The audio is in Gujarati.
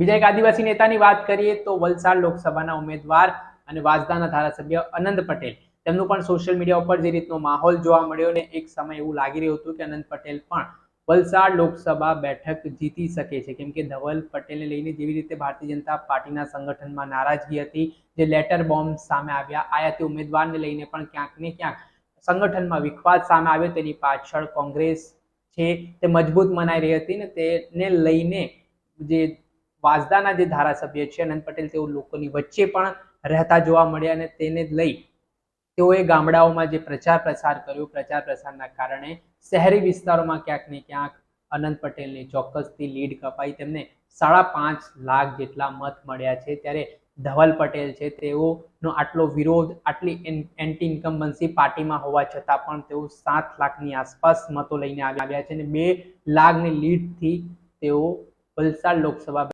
બીજા એક આદિવાસી નેતાની વાત કરીએ તો વલસાડ લોકસભાના ઉમેદવાર અને વાંસદાના ધારાસભ્ય અનંત પટેલ. તેમનું પણ સોશિયલ મીડિયા ઉપર જે રીતનો માહોલ જોવા મળ્યો ને એક સમય એવું લાગી રહ્યું હતું કે અનંત પટેલ પણ વલસાડ લોકસભા બેઠક જીતી શકે છે. કેમ કે ધવલ પટેલને લઈને જેવી રીતે ભારતીય જનતા પાર્ટીના સંગઠનમાં નારાજગી હતી, જે લેટર બોમ્બ સામે આવ્યા આયાતી ઉમેદવારને લઈને પણ ક્યાંક ને ક્યાંક સંગઠનમાં વિખવાદ સામે આવ્યો. તેની પાછળ કોંગ્રેસ છે, તે મજબૂત મનાઈ રહી હતી ને તેને લઈને જે વાંસદાના જે ધારાસભ્ય છે અનંત પટેલ, તેઓ લોકોની વચ્ચે પણ રહેતા જોવા મળ્યા અને તેને લઈ તેઓએ ગામડાઓમાં જે પ્રચાર પ્રસાર કર્યો, પ્રચાર પ્રસારના કારણે શહેરી વિસ્તારોમાં ક્યાંક ને ક્યાંક અનંત પટેલની ચોક્કસથી લીડ કપાઈ. તેમને સાડા પાંચ લાખ જેટલા મત મળ્યા છે. ત્યારે ધવલ પટેલ છે, તેઓનો આટલો વિરોધ, આટલી એન્ટી ઇન્કમ્બન્સી પાર્ટીમાં હોવા છતાં પણ તેઓ સાત લાખની આસપાસ મતો લઈને આવ્યા છે અને બે લાખની લીડથી તેઓ વલસાડ લોકસભા